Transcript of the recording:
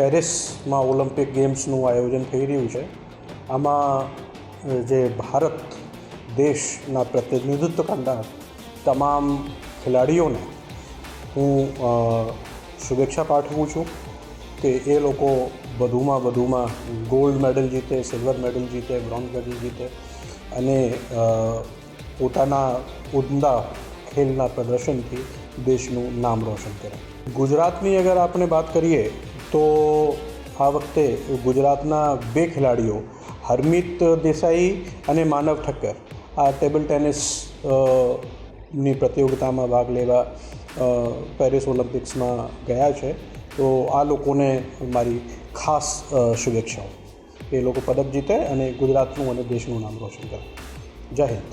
પેરિસમાં ઓલિમ્પિક ગેમ્સનું આયોજન થઈ રહ્યું છે. આમાં જે ભારત દેશના પ્રતિનિધિત્વ કરનાર તમામ ખેલાડીઓને હું શુભેચ્છા પાઠવું છું કે એ લોકો વધુમાં વધુમાં ગોલ્ડ મેડલ જીતે, સિલ્વર મેડલ જીતે, બ્રોન્ઝ મેડલ જીતે અને પોતાના ઉમદા ખેલના પ્રદર્શનથી દેશનું નામ રોશન કરે. ગુજરાતની અગર આપણે વાત કરીએ તો આ વખતે ગુજરાતના બે ખેલાડીઓ, હરમિત દેસાઈ અને માનવ ઠક્કર, આ ટેબલ ટેનિસની પ્રતિયોગિતામાં ભાગ લેવા પેરિસ ઓલિમ્પિક્સમાં ગયા છે. તો આ લોકોને મારી ખાસ શુભેચ્છાઓ. એ લોકો પદક જીતે અને ગુજરાતનું અને દેશનું નામ રોશન કરે. જય હિન્દ.